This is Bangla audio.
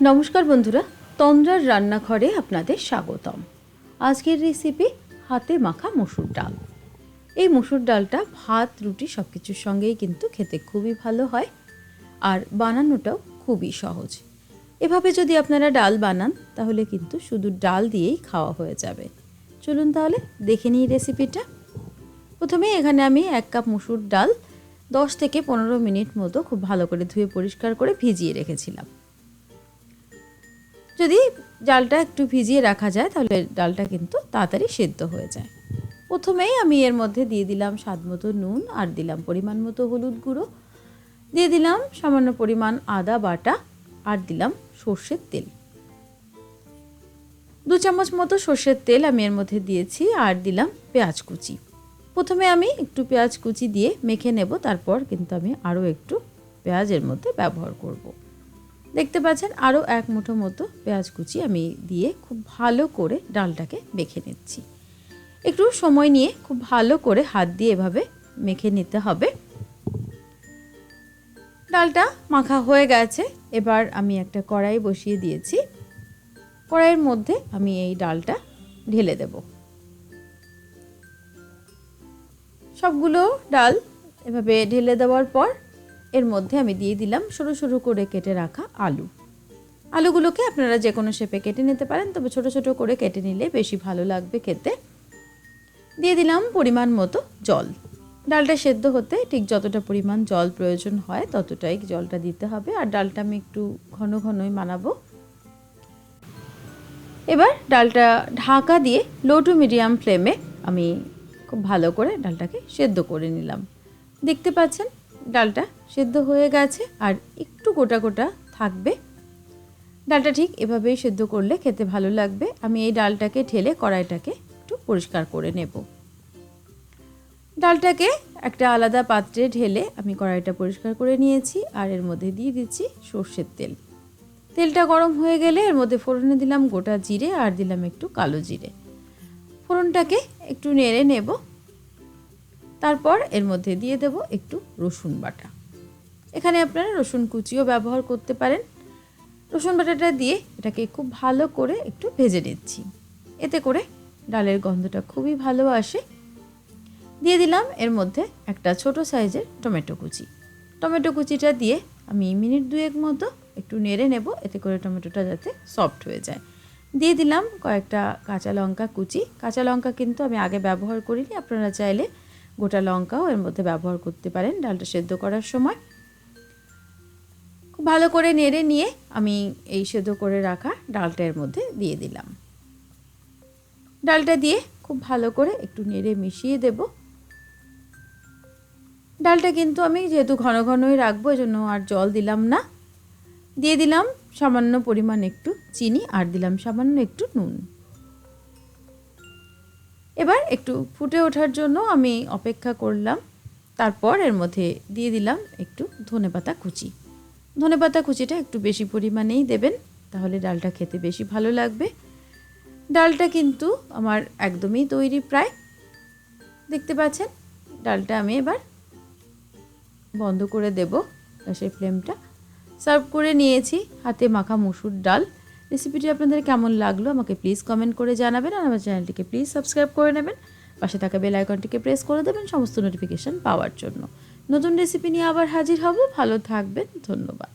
নমস্কার বন্ধুরা, তন্দ্রার রান্নাঘরে আপনাদের স্বাগতম। আজকের রেসিপি হাতে মাখা মসুর ডাল। এই মসুর ডালটা ভাত, রুটি সব কিছুর সঙ্গেই কিন্তু খেতে খুবই ভালো হয় আর বানানোটাও খুবই সহজ। এভাবে যদি আপনারা ডাল বানান, তাহলে কিন্তু শুধু ডাল দিয়েই খাওয়া হয়ে যাবে। চলুন তাহলে দেখে নিই রেসিপিটা প্রথমে এখানে আমি এক কাপ মসুর ডাল দশ থেকে পনেরো মিনিট মতো খুব ভালো করে ধুয়ে পরিষ্কার করে ভিজিয়ে রেখেছিলাম। যদি ডালটা একটু ভিজিয়ে রাখা যায়, তাহলে ডালটা কিন্তু তাড়াতাড়ি সেদ্ধ হয়ে যায়। প্রথমেই আমি এর মধ্যে দিয়ে দিলাম স্বাদ মতো নুন আর দিলাম পরিমাণ মতো হলুদ গুঁড়ো। দিয়ে দিলাম সামান্য পরিমাণ আদা বাটা আর দিলাম সর্ষের তেল। দু চামচ মতো সর্ষের তেল আমি এর মধ্যে দিয়েছি আর দিলাম পেঁয়াজ কুচি। প্রথমে আমি একটু পেঁয়াজ কুচি দিয়ে মেখে নেব, তারপর কিন্তু আমি আরও একটু পেঁয়াজের মধ্যে ব্যবহার করব। দেখতে পাচ্ছেন আরও এক মুঠো মতো পেঁয়াজ কুচি আমি দিয়ে খুব ভালো করে ডালটাকে মেখে নিচ্ছি। একটু সময় নিয়ে খুব ভালো করে হাত দিয়ে এভাবে মেখে নিতে হবে। ডালটা মাখা হয়ে গেছে। এবার আমি একটা কড়াই বসিয়ে দিয়েছি। কড়াইয়ের মধ্যে আমি এই ডালটা ঢেলে দেব। সবগুলো ডাল এভাবে ঢেলে দেওয়ার পর এর মধ্যে আমি দিয়ে দিলাম সরু সরু করে কেটে রাখা আলু। আলুগুলোকে আপনারা যে কোনো শেপে কেটে নিতে পারেন, তবে ছোট ছোট করে কেটে নিলে বেশি ভালো লাগবে খেতে। দিয়ে দিলাম পরিমাণ মতো জল। ডালটা সেদ্ধ হতে ঠিক যতটা পরিমাণ জল প্রয়োজন হয় ততটাই জলটা দিতে হবে, আর ডালটা আমি একটু ঘন ঘনই মানাবো এবার ডালটা ঢাকা দিয়ে লো টু মিডিয়াম ফ্লেমে আমি খুব ভালো করে ডালটাকে সেদ্ধ করে নিলাম। দেখতে পাচ্ছেন ডালটা সেদ্ধ হয়ে গেছে আর একটু গোটা গোটা থাকবে। ডালটা ঠিক এভাবেই সেদ্ধ করলে খেতে ভালো লাগবে। আমি এই ডালটাকে ঠেলে কড়াইটাকে একটু পরিষ্কার করে নেব। ডালটাকে একটা আলাদা পাত্রে ঢেলে আমি কড়াইটা পরিষ্কার করে নিয়েছি আর এর মধ্যে দিয়ে দিচ্ছি সর্ষের তেল। তেলটা গরম হয়ে গেলে এর মধ্যে ফোড়নে দিলাম গোটা জিরে আর দিলাম একটু কালো জিরে। ফোড়নটাকে একটু নেড়ে নেব। তারপর এর মধ্যে দিয়ে দেব একটু রসুন বাটা। এখানে আপনারা রসুন কুচিও ব্যবহার করতে পারেন। রসুন বাটাটা দিয়ে এটাকে খুব ভালো করে একটু ভেজে নিচ্ছি। এতে করে ডালের গন্ধটা খুবই ভালো আসে। দিয়ে দিলাম এর মধ্যে একটা ছোট সাইজের টমেটো কুচি। টমেটো কুচিটা দিয়ে আমি মিনিট দুয়েক মতো একটু নেড়ে নেব, এতে করে টমেটোটা যাতে সফট হয়ে যায়। দিয়ে দিলাম কয়েকটা কাঁচা লঙ্কা কুচি। কাঁচা লঙ্কা কিন্তু আমি আগে ব্যবহার করিনি, আপনারা চাইলে গোটা লঙ্কাও এর মধ্যে ব্যবহার করতে পারেন ডালটা সেদ্ধ করার সময়। খুব ভালো করে নেড়ে নিয়ে আমি এই সেদ্ধ করে রাখা ডালটা এর মধ্যে দিয়ে দিলাম। ডালটা দিয়ে খুব ভালো করে একটু নেড়ে মিশিয়ে দেব। ডালটা কিন্তু আমি যেহেতু ঘন ঘনই রাখব জন্য আর জল দিলাম না। দিয়ে দিলাম সামান্য পরিমাণ একটু চিনি আর দিলাম সামান্য একটু নুন। এবার একটু ফুটে ওঠার জন্য আমি অপেক্ষা করলাম। তারপর এর মধ্যে দিয়ে দিলাম একটু ধনেপাতা কুচি। ধনেপাতা কুচিটা একটু বেশি পরিমাণেই দেবেন, তাহলে ডালটা খেতে বেশি ভালো লাগবে। ডালটা কিন্তু আমার একদমই তৈরি প্রায়। দেখতে পাচ্ছেন? ডালটা আমি এবার বন্ধ করে দেব গ্যাসের ফ্লেমটা। সার্ভ করে নিয়েছি হাতে মাখা মসুর ডাল। রেসিপিটি আপনাদের কেমন লাগল আমাকে প্লিজ কমেন্ট করে জানাবেন আর আমার চ্যানেলটিকে প্লিজ সাবস্ক্রাইব করে নেবেন। পাশে থাকা বেল আইকনটিকে প্রেস করে দেবেন সমস্ত নোটিফিকেশান পাওয়ার জন্য। নতুন রেসিপি নিয়ে আবার হাজির হব। ভালো থাকবেন। ধন্যবাদ।